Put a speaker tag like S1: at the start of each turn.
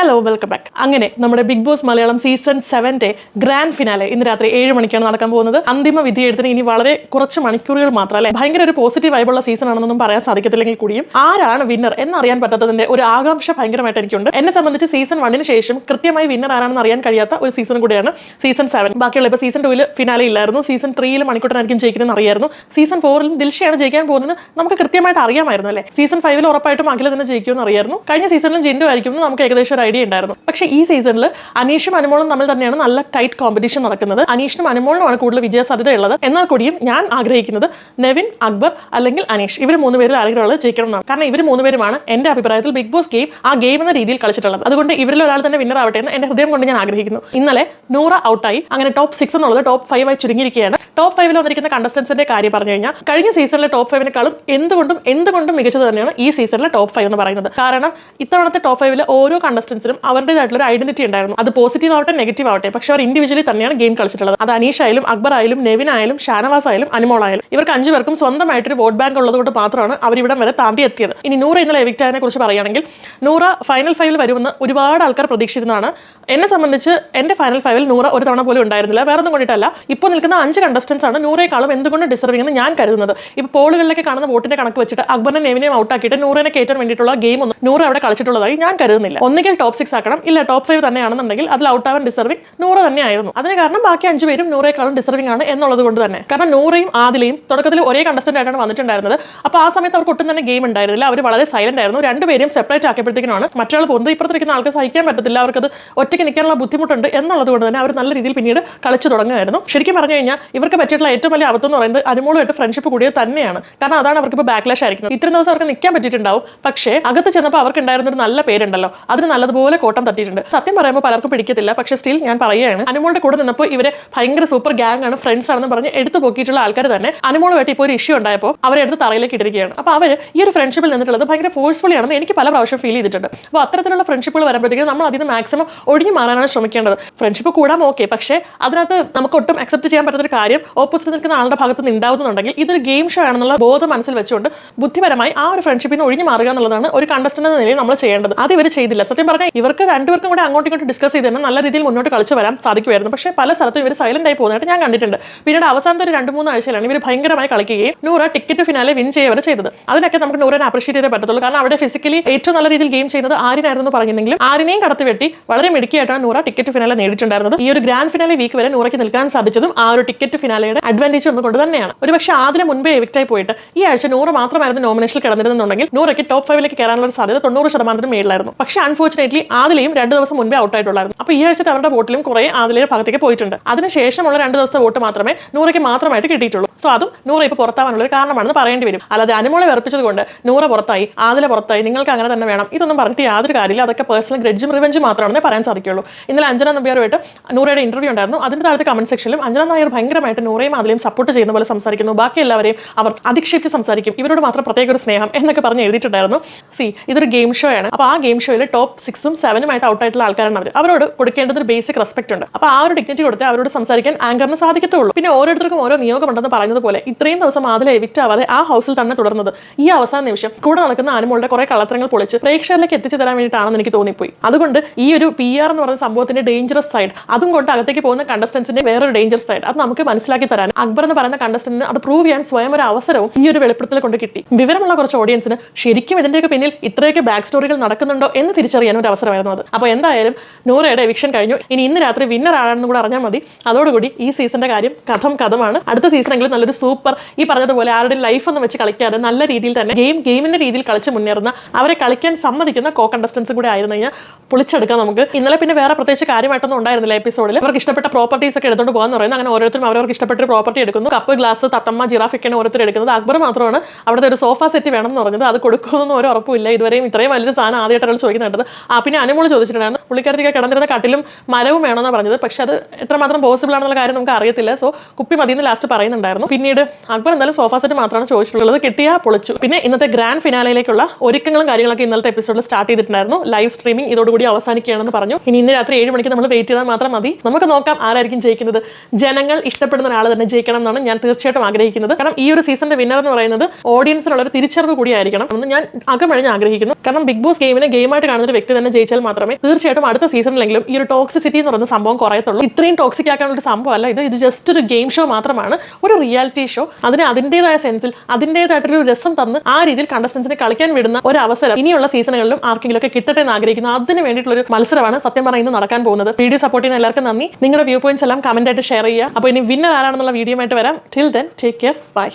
S1: Hello welcome back അങ്ങനെ നമ്മുടെ Bigg Boss Malayalam season സെവന്റെ ഗ്രാൻഡ് ഫിനാലെ ഇന്ന് രാത്രി ഏഴ് മണിക്കാണ് നടക്കാൻ പോകുന്നത്. അന്തിമ വിധി എഴുത്തിന് ഇനി വളരെ കുറച്ച് മണിക്കൂറുകൾ മാത്രം അല്ലേ? ഭയങ്കര ഒരു പോസിറ്റീവ് വൈബുള്ള സീസൺ ആണെന്നൊന്നും പറയാൻ സാധിക്കത്തില്ലെങ്കിൽ കൂടിയും ആരാണ് വിന്നർ എന്നറിയാൻ പറ്റാത്തതിന്റെ ഒരു ആകാംക്ഷ ഭയങ്കരമായിട്ട് എനിക്കുണ്ട്. എന്നെ സംബന്ധിച്ച് സീസൺ വണ്ണിന് ശേഷം കൃത്യമായി വിന്നർ ആരാണെന്ന് അറിയാൻ കഴിയാത്ത ഒരു സീസൺ കൂടിയാണ് സീസൺ സെവൻ ബാക്കിയുള്ള ഇപ്പോൾ സീസൺ ടൂവിൽ ഫിനാലെ ഇല്ലായിരുന്നു. സീസൺ ത്രീയിൽ മണിക്കൂട്ടനായിരിക്കും ജയിക്കുന്നതെന്ന് അറിയായിരുന്നു. സീസൺ ഫോറിലും ദിൽഷയാണ് ജയിക്കാൻ പോകുന്നത് നമുക്ക് കൃത്യമായിട്ട് അറിയാമായിരുന്നു അല്ലേ? സീസൺ ഫൈവിൽ ഉറപ്പായിട്ടും അഖില തന്നെ ജയിക്കുമെന്ന് അറിയായിരുന്നു. കഴിഞ്ഞ സീസണിലും ജിൻഡു ആയിരിക്കും നമുക്ക് ഏകദേശം ഒരു ഐഡിയ ഉണ്ടായിരുന്നു പക്ഷേ ഈ സീസണിൽ അനീഷും അനുമോളും തമ്മിൽ തന്നെയാണ് നല്ല ടൈറ്റ് കോമ്പറ്റീഷൻ നടക്കുന്നത്. അനീഷിനും അനുമോളിനുമാണ് കൂടുതൽ വിജയ സാധ്യത ഉള്ളത്. എന്നാൽ കൂടിയും ഞാൻ ആഗ്രഹിക്കുന്നത് നെവിൻ അക്ബർ അല്ലെങ്കിൽ അനീഷ്. ഇവർ മൂന്ന് പേരിൽ ആരെങ്കിലും ഉള്ളത് ജയിക്കണം എന്നാണ്. കാരണം ഇവർ മൂന്ന് പേരുമാണ് എന്റെ അഭിപ്രായത്തിൽ ബിഗ് ബോസ് ഗെയിം ആ ഗെയിം എന്ന രീതിയിൽ കളിച്ചിട്ടുള്ളത്. അതുകൊണ്ട് ഇവരിൽ ഒരാൾ തന്നെ വിന്നർ ആവട്ടെ എന്ന് എന്റെ ഹൃദയം കൊണ്ട് ഞാൻ ആഗ്രഹിക്കുന്നു. ഇന്നലെ നൂറ ഔട്ടായി അങ്ങനെ ടോപ്പ് സിക്സ് എന്നുള്ളത് ടോപ്പ് ഫൈവ് ആയി ചുരുങ്ങിയിരിക്കുകയാണ്. ടോപ്പ് ഫൈവിൽ വന്നിരിക്കുന്ന കണ്ടസ്റ്റൻസിന്റെ കാര്യം പറഞ്ഞു കഴിഞ്ഞാൽ കഴിഞ്ഞ സീസണിലെ ടോപ്പ് ഫൈവിനെക്കാളും എന്തുകൊണ്ടും എന്തുകൊണ്ടും മികച്ചത് തന്നെയാണ് ഈ സീസണിലെ ടോപ്പ് ഫൈവ് എന്ന് പറയുന്നത്. കാരണം ഇത്തവണത്തെ ടോപ്പ് ഫൈവിലെ ഓരോ കണ്ടസ്റ്റൻസിനും അവരുടേതായിട്ടുള്ള ഒരു ഐഡന്റിറ്റി ഉണ്ടായിരുന്നു. അത് പോസിറ്റീവ് ആവട്ടെ നെഗറ്റീവ് ആവട്ടെ. പക്ഷേ അവർ ഇൻഡിവിജ്വലി തന്നെയാണ് ഗെയിം കളിച്ചിട്ടുള്ളത്. അത് അനീഷ് ആയാലും അക്ബർ ആയാലും നെവിൻ ആയാലും ഷാനവാസ് ആയാലും അനുമോൾ ആയാലും. ഇവർക്ക് അഞ്ചു പേർക്കും സ്വന്തമായിട്ടൊരു വോട്ട് ബാങ്ക് ഉള്ളത് കൊണ്ട് മാത്രമാണ് അവർ ഇവിടം വരെ താണ്ടി എത്തിയത്. ഇനി നൂറ ഇന്നലെ എവിക്റ്റ് ആയതിനെ കുറിച്ച് പറയുകയാണെങ്കിൽ നൂറ ഫൈനൽ ഫൈവിൽ വരുമെന്ന് ഒരുപാട് ആൾക്കാർ പ്രതീക്ഷിച്ചിരുന്നതാണ്. എന്നെ സംബന്ധിച്ച് എന്റെ ഫൈനൽ ഫൈവിൽ നൂറ ഒരു തവണ പോലും ഉണ്ടായിരുന്നില്ല. വേറെ ഒന്നും കൊണ്ടിട്ടല്ല. ഇപ്പോൾ നിൽക്കുന്ന അഞ്ച് കണ്ടസ്റ്റൻസ് ആണ് നൂറേക്കാളും എന്തുകൊണ്ട് ഡിസർവിംഗ് എന്ന് ഞാൻ കരുതുന്നത്. ഇപ്പോൾ പോളുകളിലേക്ക് കാണുന്ന വോട്ടിന്റെ കണക്ക് വെച്ചിട്ട് അക്ബറിനെ നെവിനെയും ഔട്ടാക്കിയിട്ട് നൂറിനെ കയറ്റാൻ വേണ്ടിയിട്ടുള്ള ഗെയിം ഒന്നും നൂറ് അവിടെ കളിച്ചിട്ടുള്ളതായി ഞാൻ കരുതുന്നില്ല. ഒന്നുകിൽ ടോപ്പ് സിക്സ് ആക്കണം ഇല്ല ടോപ്പ് ഫൈവ് തന്നെയാണെന്നുണ്ടെങ്കിൽ അതിൽ ഔട്ട് ഔട്ടാവാൻ ഡിസർവിംഗ് നൂറ് തന്നെയായിരുന്നു. അതിന് കാരണം ബാക്കി അഞ്ച് പേരും നൂറേക്കാളും ഡിസർവിംഗ് ആണ് എന്നുള്ളത് കൊണ്ട് തന്നെ. കാരണം നൂറയും ആദിലയും തുടക്കത്തിൽ ഒരേ കണ്ടസ്റ്റന്റ് ആയിട്ടാണ് വന്നിട്ടുണ്ടായിരുന്നത്. അപ്പോൾ ആ സമയത്ത് അവർക്ക് ഒട്ടും തന്നെ ഗെയിം ഉണ്ടായിരുന്നില്ല. അവർ വളരെ സൈലന്റ് ആയിരുന്നു. രണ്ടുപേരും സെപ്പറേറ്റ് ആക്കിയപ്പോഴത്തേക്കാണ് മറ്റൊരാൾ പോകുന്നത്. ഇപ്പുറത്തിരിക്കുന്ന ആൾക്ക് സഹിക്കാൻ പറ്റത്തില്ല. അവർക്കത് ഒറ്റയ്ക്ക് നിൽക്കാനുള്ള ബുദ്ധിമുട്ടുണ്ട് എന്നുള്ളത് കൊണ്ട് തന്നെ അവർ നല്ല രീതിയിൽ പിന്നീട് കളിച്ചു തുടങ്ങുമായിരുന്നു ശരിക്കും പറഞ്ഞു കഴിഞ്ഞാൽ ഇവർക്ക് പറ്റിയിട്ടുള്ള ഏറ്റവും വലിയ അബദ്ധം എന്ന് പറയുന്നത് അനുമോളുമായിട്ട് ഫ്രണ്ട്ഷിപ്പ് കൂടിയത് തന്നെയാണ്. കാരണം അതാണ് അവർക്ക് ഇപ്പോൾ ബാക്ക്ലാഷ് ആയിരിക്കുന്നത്. ഇത്രയും ദിവസം അവർക്ക് നിൽക്കാൻ പറ്റിയിട്ടുണ്ടാവും. പക്ഷേ അകത്ത് ചെന്നപ്പോൾ അവർക്ക് ഉണ്ടായിരുന്ന ഒരു നല്ല പേരുണ്ടല്ലോ. അതിന് നല്ലതുപോലെ കോട്ടം തട്ടിയിട്ടുണ്ട്. സത്യം പറയുമ്പോൾ പലർക്കും പിടിക്കത്തില്ല. പക്ഷേ സ്റ്റിൽ ഞാൻ പറയുകയാണ് അനുമോളുടെ കൂടെ നിന്നപ്പോൾ ഇവരെ ഭയങ്കര സൂപ്പർ ഗ്യാങ് ആണ് ഫ്രണ്ട്സ് ആണെന്ന് പറഞ്ഞ് എടുത്തു പോക്കിയിട്ടുള്ള ആൾക്കാർ തന്നെ അനുമോളുമായിട്ട് ഇപ്പോൾ ഒരു ഇഷ്യൂ ഉണ്ടായപ്പോൾ അവരെ എടുത്ത് തറയിലേക്ക് ഇട്ടിരിക്കുകയാണ്. അപ്പോൾ അവർ ഈ ഒരു ഫ്രണ്ട്ഷിപ്പിൽ നിന്നിട്ടുള്ളത് ഭയങ്കര ഫോഴ്സ്ഫുള്ളി ആണെന്ന് എനിക്ക് പല പ്രാവശ്യം ഫീൽ ചെയ്തിട്ടുണ്ട്. അപ്പോൾ അത്തരത്തിലുള്ള ഫ്രണ്ട്ഷിപ്പുകൾ വരുമ്പോഴത്തേക്കും നമ്മൾ അതിന് മാക്സിമം ഒഴിഞ്ഞു മാറാനാണ് ശ്രമിക്കേണ്ടത്. ഫ്രണ്ട്ഷിപ്പ് കൂടാം ഓക്കെ പക്ഷേ അതിനകത്ത് നമുക്ക് ഒട്ടും അക്സെപ്റ്റ് ചെയ്യാൻ പറ്റാത്തൊരു കാര്യം ഓപ്പോസിറ്റ് നിൽക്കുന്ന ആളുടെ ഭാഗത്ത് നിന്ന് ഇതൊരു ഗെയിം ഷോ ആണെന്നുള്ള ബോധം മനസ്സിൽ വെച്ചുകൊണ്ട് ബുദ്ധിപരമായി ആ ഒരു ഫ്രണ്ട്ഷിപ്പിൽ നിന്ന് ഒഴിഞ്ഞു മാറുക എന്നുള്ളതാണ് ഒരു കണ്ടസ്റ്റന്റ് എന്ന നിലയിൽ നമ്മൾ ചെയ്യേണ്ടത്. അത് ഇവർ ചെയ്തില്ല. സത്യം പറഞ്ഞാൽ ഇവർക്ക് രണ്ടുപേർക്കും കൂടെ അങ്ങോട്ടും ഇങ്ങോട്ടും ഡിസ്കസ് ചെയ്ത് നല്ല രീതിയിൽ മുന്നോട്ട് കളിച്ചു വരാൻ സാധിക്കുമായിരുന്നു. പക്ഷേ പല സ്ഥലത്തും ഇവർ സൈലന്റ് ആയി പോകുന്നതായിട്ട് ഞാൻ കണ്ടിട്ടുണ്ട്. പിന്നീട് അവസാനത്തെ ഒരു രണ്ട് മൂന്ന് ആഴ്ചയിലാണ് ഇവർ ഭയങ്കരമായി കളിക്കുകയും നൂറ ടിക്കറ്റ് ഫിനാലെ വിൻ ചെയ്യുകയാണ് ചെയ്തത്. അതിനൊക്കെ നമുക്ക് നൂറിനെ അപ്രീഷിയേറ്റ് ചെയ്തേ പറ്റത്തുള്ളൂ. കാരണം അവിടെ ഫിസിക്കലി ഏറ്റവും നല്ല രീതിയിൽ ഗെയിം ചെയ്യുന്നത് ആരിനായിരുന്നു പറഞ്ഞെങ്കിലും ആരിനെയും കടത്തി വെട്ടി വളരെ മിടുക്കിയായിട്ടാണ് നൂറ ടിക്കറ്റ് ഫിനാലെ നേടിയിട്ടുണ്ടായിരുന്നത്. ഈ ഒരു ഗ്രാൻഡ് ഫിനാലെ വീക്ക് വരെ നൂറയ്ക്ക് നിൽക്കാൻ സാധിച്ചതും ആ ഒരു ടിക്കറ്റ് ഫിനാലയുടെ അഡ്വാന്റേജ് ഒന്നുകൊണ്ട് തന്നെയാണ്. ഒരു പക്ഷേ ആദ്യം മുൻപേ എവിക്റ്റായി പോയിട്ട് ഈ ആഴ്ച നൂറ് മാത്രമായിരുന്നു നോമിനേഷനിൽ കിടന്നിരുന്നുണ്ടെങ്കിൽ നൂറയ്ക്ക് ടോപ്പ് ഫൈവിലേക്ക് കയറാനുള്ള സാധ്യത തൊണ്ണൂറ് ശതമാനത്തിന് മേളിലായിരുന്നു. പക്ഷേ അൺഫോർച്ചുനേറ്റ്ലി ആദിലെയും രണ്ട് ദിവസം മുൻപേ ഔട്ട് ആയിട്ടുള്ളായിരുന്നു. അപ്പോൾ ഈ ആഴ്ചത്തെ അവരുടെ വോട്ടിലും കുറേ ആദിലയുടെ ഭാഗത്തേക്ക് പോയിട്ടുണ്ട്. അതിനുശേഷമുള്ള രണ്ട് ദിവസത്തെ വോട്ട് മാത്രമേ നൂറയ്ക്ക് മാത്രമായിട്ട് കിട്ടിയിട്ടുള്ളൂ. സോ അതും നൂറ ഇപ്പോൾ പുറത്താവാനുള്ള ഒരു കാരണമാണെന്ന് പറയേണ്ടി വരും. അല്ലാതെ അനുമോളെ വെറുപ്പിച്ചത് കൊണ്ട് നൂറ പുറത്തായി ആദില പുറത്തായി നിങ്ങൾക്ക് അങ്ങനെ തന്നെ വേണം. ഇതൊന്നും പറഞ്ഞിട്ട് യാതൊരു കാര്യമില്ല. അതൊക്കെ പേഴ്സണൽ ഗ്രഡ്ജും റിവെഞ്ചും മാത്രമാണെന്ന് പറയാൻ സാധിക്കുള്ളൂ. ഇന്നലെ അഞ്ജന നമ്പ്യാറുമായിട്ട് നൂറയുടെ ഇന്റർവ്യൂ ഉണ്ടായിരുന്നു. അതിന്റെ താഴത്തെ കമന്റ് സെക്ഷനിലും അഞ്ജന നായർ ഭയങ്കരമായിട്ട് നൂറയും അതിലെയും സപ്പോർട്ട് ചെയ്യുന്ന പോലെ സംസാരിക്കുന്നു. ബാക്കി എല്ലാവരെയും അവർ അധിക്ഷേപിച്ച് സംസാരിക്കും. ഇവരോട് മാത്രം പ്രത്യേക ഒരു സ്നേഹം എന്നൊക്കെ പറഞ്ഞ് എഴുതിയിട്ടുണ്ടായിരുന്നു. സി ഇതൊരു ഗെയിം ഷോ ആണ്. അപ്പോൾ ആ ഗെയിം ഷോയിൽ ടോപ്പ് സിക്സും സെവനുമായിട്ട് ഔട്ട് ആയിട്ടുള്ള ആൾക്കാരാണ് അവർ അവരോട് കൊടുക്കേണ്ടത് ഒരു ബേസിക് റെസ്പെക്ട് ഉണ്ട്. അപ്പോൾ ആ ഒരു ഡിഗ്നിറ്റി കൊടുത്ത് അവരോട് സംസാരിക്കാൻ ആങ്കറിന് സാധിക്കത്തുള്ളൂ. പിന്നെ ഓരോരുത്തർക്കും ഓരോ നിയോഗമുണ്ടെന്ന് പറയുന്നത് പോലെ ഇത്രയും ദിവസം അതിലെ എവിക്റ്റ് ആവാതെ ആ ഹൗസിൽ തന്നെ തുടർന്നത് ഈ അവസാന നിമിഷം കൂടെ നടക്കുന്ന അനുമോളുടെ കുറെ കള്ളത്തരങ്ങൾ പൊളിച്ച് പ്രേക്ഷകരിലേക്ക് എത്തിച്ചു തരാൻ വേണ്ടിയിട്ടാണെന്ന് എനിക്ക് തോന്നിപ്പോയി. അതുകൊണ്ട് ഈ ഒരു പി ആർ എന്ന് പറയുന്ന സംഭവത്തിന്റെ ഡേഞ്ചറസ് സൈഡ് അതും കൊണ്ട് അകത്തേക്ക് പോകുന്ന കണ്ടസ്റ്റൻസിന്റെ വേറൊരു ഡേഞ്ചർ സൈഡ് അത് നമുക്ക് മനസ്സിലാക്കി തരാൻ അക്ബർ എന്ന് പറയുന്ന കണ്ടസ്റ്റന്റിന് അത് പ്രൂവ് ചെയ്യാൻ സ്വയം ഒരു അവസരവും ഈ ഒരു വെളിപ്പെടുത്തൽ കൊണ്ട് കിട്ടി. വിവരമുള്ള കുറച്ച് ഓഡിയൻസിന് ശരിക്കും ഇതിന്റെയൊക്കെ പിന്നിൽ ഇത്രയൊക്കെ ബാക്ക് സ്റ്റോറികൾ നടക്കുന്നുണ്ടോ എന്ന് തിരിച്ചറിയാൻ ഒരു അവസരമായിരുന്നു അത്. അപ്പോൾ എന്തായാലും നൂറയുടെ എവിക്ഷൻ കഴിഞ്ഞു. ഇനി ഇന്ന് രാത്രി വിന്നർ ആണെന്ന് കൂടെ അറിഞ്ഞാൽ മതി. അതോടുകൂടി ഈ സീസണിന്റെ കാര്യം കഥം കഥമാണ്. അടുത്ത സീസണെങ്കിലും നല്ലൊരു സൂപ്പർ ഈ പറഞ്ഞതുപോലെ ആരുടെ ലൈഫ് ഒന്നും വെച്ച് കളിക്കാതെ നല്ല രീതിയിൽ തന്നെ ഗെയിം ഗെയിമിന്റെ രീതിയിൽ കളിച്ച് മുന്നേറുന്ന അവരെ കളിക്കാൻ സമ്മതിക്കുന്ന കോ കണ്ടസ്റ്റൻസ് കൂടെ ആയിരുന്നു കഴിഞ്ഞാൽ പൊളിച്ചെടുക്കാം നമുക്ക്. ഇന്നലെ പിന്നെ വേറെ പ്രത്യേകിച്ച് കാര്യമായിട്ടൊന്നും ഉണ്ടായിരുന്നില്ല എപ്പിസോഡിൽ അവർക്ക് ഇഷ്ടപ്പെട്ട പ്രോപ്പർട്ടീസ് ഒക്കെ എടുത്തുകൊണ്ട് പോകാന്ന് പറയുന്നത് അങ്ങനെ ഓരോരുത്തരും അവരവർക്ക് ഇഷ്ടപ്പെട്ട ഒരു പ്രോപ്പർട്ടി എടുക്കുന്നു. കപ്പ് ഗ്ലാസ് തത്തമ്മ ജിറാഫൊക്കെയാണ് ഓരോരുത്തർ എടുക്കുന്നത്. അക്ബർ മാത്രമാണ് അവിടുത്തെ ഒരു സോഫ സെറ്റ് വേണം എന്ന് പറഞ്ഞത്. അത് കൊടുക്കുമെന്നൊന്നും ഒരു ഉറപ്പില്ല ഇതുവരെയും ഇത്രയും വലിയ സാധനം ആദ്യമായിട്ട് ചോദിക്കുന്നത് ആ പിന്നെ അനുമോൾ ചോദിച്ചിട്ടുണ്ടായിരുന്നു. പുള്ളിക്കാരത്തേക്ക് കിടന്നിരുന്ന കട്ടിലും മരവും വേണമെന്നാണ് പറഞ്ഞത്. പക്ഷേ അത് എത്രമാത്രം പോസിബിൾ ആണെന്നുള്ള കാര്യം നമുക്ക് അറിയത്തില്ല. സോ കുപ്പി മതിയെന്ന് ലാസ്റ്റ് പറയുന്നുണ്ടായിരുന്നു. പിന്നീട് അക്ബർ എന്തായാലും സോഫ സെറ്റ് മാത്രമാണ് ചോദിച്ചിട്ടുള്ളത്. കിട്ടിയാൽ പൊളിച്ചു. പിന്നെ ഇന്നത്തെ ഗ്രാൻഡ് ഫിനാലയിലേക്കുള്ള ഒരുക്കങ്ങളും കാര്യങ്ങളൊക്കെ ഇന്നത്തെ എപ്പിസോഡിൽ സ്റ്റാർട്ട് ചെയ്തിട്ടുണ്ടായിരുന്നു. ലൈവ് സ്ട്രീമിംഗ് ഇതോടുകൂടി കൂടി അവസാനിക്കുകയാണെന്ന് പറഞ്ഞു. ഇനി ഇന്ന് രാത്രി ഏഴ് മണിക്ക് നമ്മൾ വെയിറ്റ് ചെയ്താൽ മാത്രം മതി. നമുക്ക് നോക്കാം ആരായിരിക്കും ജയിക്കുന്നത്. ജനങ്ങൾ ഇഷ്ടപ്പെടുന്ന ഒരാൾ തന്നെ ജയിക്കണം എന്നാണ് ഞാൻ തീർച്ചയായിട്ടും ആഗ്രഹിക്കുന്നത്. കാരണം ഈ ഒരു സീസണിന്റെ വിന്നർ എന്ന് പറയുന്നത് ഓഡിയൻസിനുള്ള ഒരു തിരിച്ചറിവ് കൂടിയായിരിക്കണം എന്ന് ഞാൻ അകമഴിഞ്ഞ് ആഗ്രഹിക്കുന്നു. കാരണം ബിഗ് ബോസ് ഗെയിമിനെ ഗെയിമായിട്ട് കാണുന്ന ഒരു വ്യക്തി തന്നെ ജയിച്ചാൽ മാത്രമേ തീർച്ചയായിട്ടും അടുത്ത സീസണിലെങ്കിലും ഈ ഒരു ടോക്സിസിറ്റി എന്ന് പറയുന്ന സംഭവം കുറയത്തുള്ളൂ. ഇത്രയും ടോക്സിക് ആക്കാനുള്ള സംഭവമല്ല. ഇത് ഇത് ജസ്റ്റ് ഒരു ഗെയിം ഷോ മാത്രമാണ്. ഒരു റിയാലിറ്റി ഷോ അതിന് അതിന്റെതായ സെൻസിൽ അതിന്റെതായിട്ടൊരു രസം തന്ന് ആ രീതിയിൽ കണ്ടസ്റ്റൻസിനെ കളിക്കാൻ വിടുന്ന ഒരു അവസരം ഇനിയുള്ള സീസണുകളിലും ആർക്കെങ്കിലും ഒക്കെ കിട്ടട്ടെ എന്ന് ആഗ്രഹിക്കുന്നു. അതിന് വേണ്ടിയിട്ടുള്ള ഒരു മത്സരമാണ് സത്യം പറയുന്നത് നടക്കാൻ പോകുന്നത്. വീഡിയോ സപ്പോർട്ട് ചെയ്യുന്ന എല്ലാവർക്കും നന്ദി. നിങ്ങളുടെ വ്യൂ പോയിന്റ്സ് എല്ലാം കമന്റ് ആയിട്ട് ഷെയർ ചെയ്യുക. അപ്പോൾ ഇനി വിന്നർ ആരാണെന്നുള്ള വീഡിയോ ആയിട്ട് വരാം. Till then take care bye